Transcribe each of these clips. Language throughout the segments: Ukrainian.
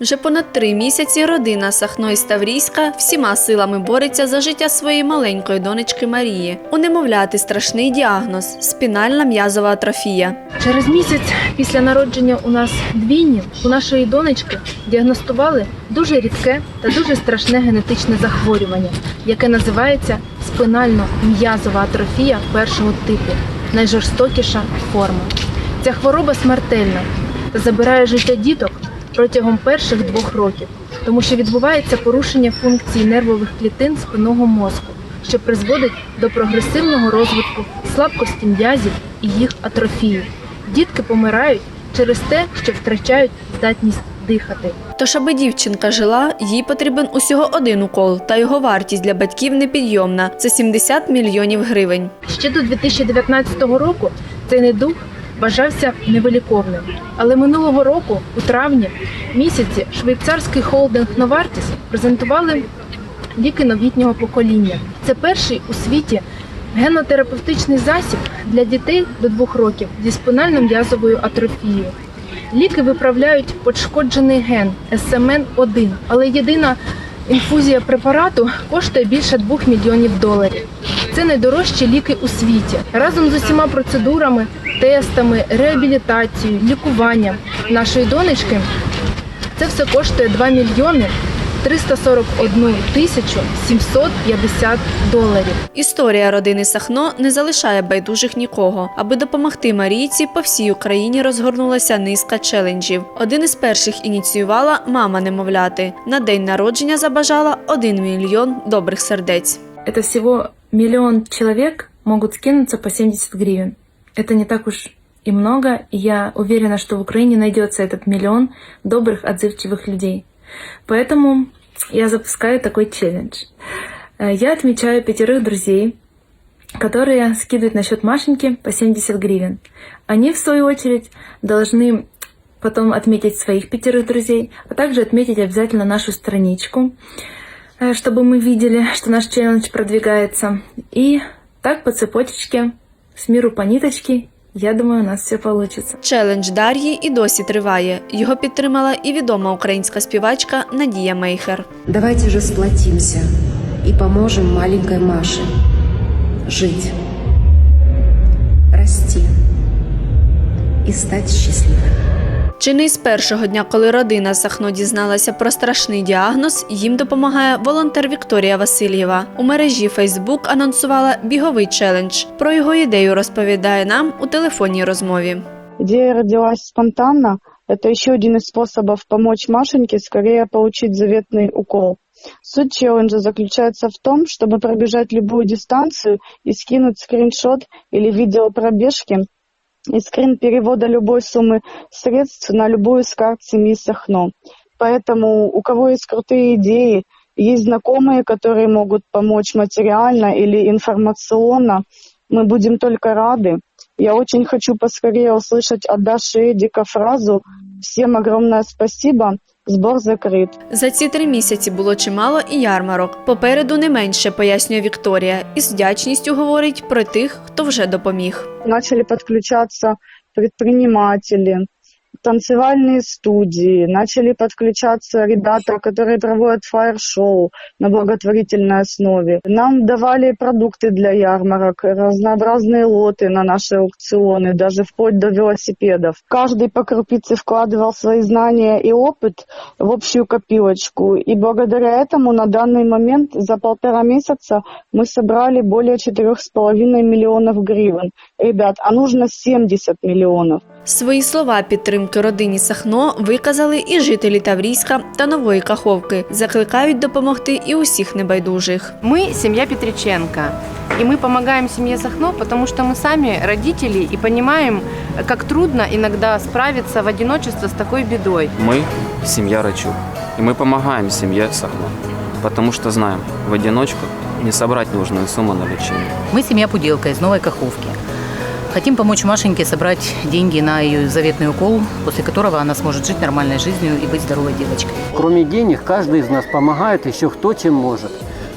Вже понад три місяці родина Сахно із Таврійська всіма силами бореться за життя своєї маленької донечки Марії. У немовляти страшний діагноз спінальна м'язова атрофія. Через місяць після народження у нас двійні у нашої донечки діагностували дуже рідке та дуже страшне генетичне захворювання, яке називається спинально-м'язова атрофія першого типу, найжорстокіша форма. Ця хвороба смертельна та забирає життя діток протягом перших двох років, тому що відбувається порушення функцій нервових клітин спинного мозку, що призводить до прогресивного розвитку слабкості м'язів і їх атрофії. Дітки помирають через те, що втрачають здатність дихати. Тож, аби дівчинка жила, їй потрібен усього один укол, та його вартість для батьків непідйомна це 70 мільйонів гривень. Ще до 2019 року цей недуг вважався невиліковним. Але минулого року, у травні місяці, швейцарський холдинг Новартіс презентували ліки новітнього покоління. Це перший у світі генотерапевтичний засіб для дітей до двох років зі спинально-м'язовою атрофією. Ліки виправляють пошкоджений ген SMN1, але єдина інфузія препарату коштує більше 2 мільйонів доларів. Це найдорожчі ліки у світі. Разом з усіма процедурами, тестами, реабілітацією, лікуванням нашої донечки це все коштує 2 мільйони 341 тисячу 750 доларів. Історія родини Сахно не залишає байдужих нікого. Аби допомогти Марійці, по всій Україні розгорнулася низка челенджів. Один із перших ініціювала мама немовляти. На день народження забажала 1 мільйон добрих сердець. Это всего миллион человек могут скинуться по 70 гривен. Это не так уж и много, и я уверена, что в Украине найдется этот миллион добрых, отзывчивых людей. Поэтому я запускаю такой челлендж. Э, Я отмечаю пятерых друзей, которые скидывают на счет Машеньки по 70 гривен. Они, в свою очередь, должны потом отметить своих пятерых друзей, а также отметить обязательно нашу страничку, э, чтобы мы видели, что наш челлендж продвигается. И так по цепочечке, с миру по ниточке, я думаю, у нас все получится. Челендж Дар'ї і досі триває. Його підтримала і відома українська співачка Надія Мейхер. Давайте же сплотимся и поможем маленькой Маше жить, расти и стать счастливой. Чи не з першого дня, коли родина Сахно дізналася про страшний діагноз, їм допомагає волонтер Вікторія Васильєва. У мережі Фейсбук анонсувала біговий челендж. Про його ідею розповідає нам у телефонній розмові. Идея родилась спонтанно. Это еще один из способов помочь Машеньке скорее получить заветный укол. Суть челленджа заключается в том, чтобы пробежать любую дистанцию и скинуть скриншот или видео пробежки и скрин перевода любой суммы средств на любую из карт семьи Сахно. Поэтому у кого есть крутые идеи, есть знакомые, которые могут помочь материально или информационно, мы будем только рады. Я очень хочу поскорее услышать от Даши Эдика фразу «Всем огромное спасибо, сбор закрыт». За ці три місяці було чимало і ярмарок. Попереду не менше, пояснює Вікторія, і з вдячністю говорить про тих, хто вже допоміг. Начали подключаться предприниматели, танцевальные студии, начали подключаться ребята, которые проводят фаер-шоу на благотворительной основе. Нам давали продукты для ярмарок, разнообразные лоты на наши аукционы, даже вплоть до велосипедов. Каждый по крупице вкладывал свои знания и опыт в общую копилочку. И благодаря этому на данный момент за полтора месяца мы собрали более 4,5 миллионов гривен. Ребят, а нужно 70 миллионов. Свої слова підтримки родині Сахно виказали і жителі Таврійська та Нової Каховки. Закликають допомогти і усіх небайдужих. Мы семья Петриченко. И мы помогаем семье Сахно, потому что мы сами родители и понимаем, как трудно иногда справиться в одиночестве с такой бедой. Мы – семья Рачук. И мы помогаем семье Сахно, потому что знаем, в одиночку не собрать нужную сумму на лечение. Мы семья Пуделка из Новой Каховки. Хотим помочь Машеньке собрать деньги на ее заветный укол, после которого она сможет жить нормальной жизнью и быть здоровой девочкой. Кроме денег, каждый из нас помогает еще кто чем может.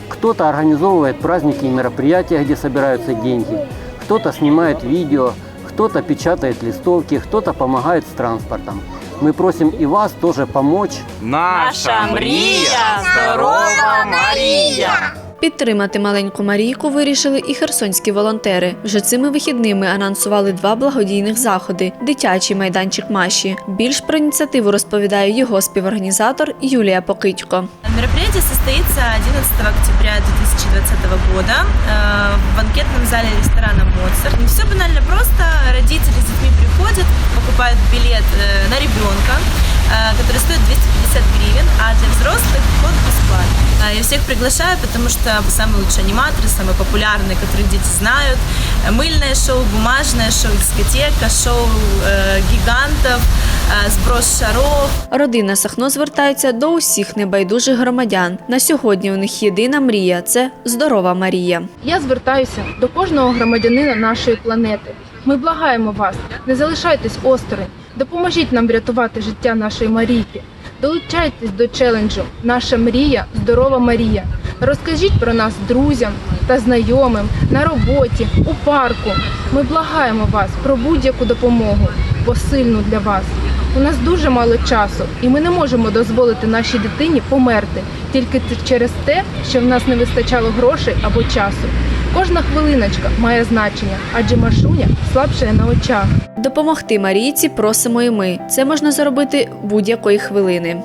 Кто-то организовывает праздники и мероприятия, где собираются деньги. Кто-то снимает видео, кто-то печатает листовки, кто-то помогает с транспортом. Мы просим и вас тоже помочь Наша мрія здорова Марія. Підтримати маленьку Марійку вирішили і херсонські волонтери. Вже цими вихідними анонсували два благодійних заходи: дитячий майданчик Маші. Більш про ініціативу розповідає його співорганізатор Юлія Покитько. Мероприятие состоится 11 октября 2020 года э, в банкетном зале ресторана «Моцарт». Не все банально просто. Родители с детьми приходят, покупают билет э, на ребенка, э, который стоит 250 гривен, а для взрослых вход бесплатный. Э, Я всех приглашаю, потому что самые лучшие аниматоры, самые популярные, которых дети знают. Э, Мыльное шоу, бумажное шоу, дискотека, шоу э, гигантов, э, сброс шаров, Родина Сахно звертається до усіх небайдужих громадян. На сьогодні у них єдина мрія це здорова Марія. Я звертаюся до кожного громадянина нашої планети. Ми благаємо вас, не залишайтесь осторонь, допоможіть нам врятувати життя нашої Марійки. Долучайтесь до челенджу Наша мрія здорова Марія. Розкажіть про нас друзям та знайомим на роботі, у парку. Ми благаємо вас про будь-яку допомогу, посильну для вас. У нас дуже мало часу, і ми не можемо дозволити нашій дитині померти тільки через те, що в нас не вистачало грошей або часу. Кожна хвилиночка має значення, адже Машуня слабшає на очах. Допомогти Марійці просимо і ми. Це можна зробити будь-якої хвилини.